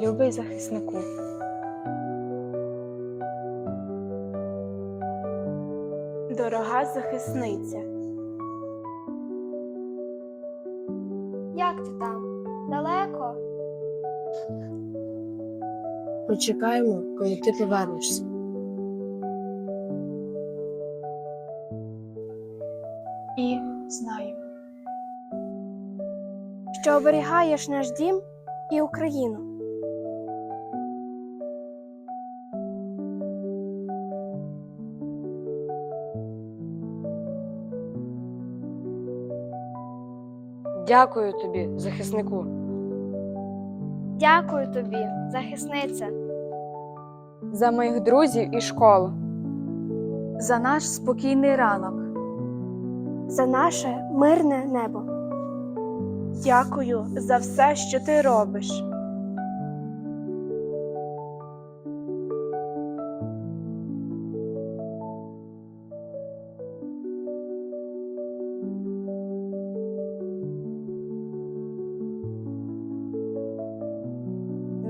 любий захиснику. Дорога захисниця, Як ти там? Далеко? Почекаємо, коли ти повернешся. І знаю, Що оберігаєш наш дім і Україну. Дякую тобі, захиснику. Дякую тобі, захисниця. за моїх друзів і школу. за наш спокійний ранок. За наше мирне небо. дякую за все, що ти робиш.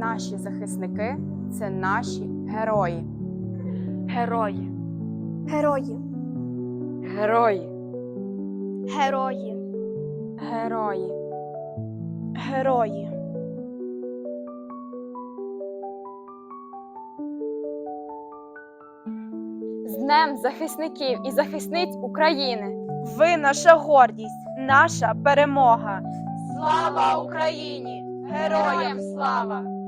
Наші захисники це наші герої. Герої, Герої, Герої. герої, Герої. герої. З Днем захисників і захисниць України. Ви наша гордість, наша перемога. Слава Україні! Героям слава!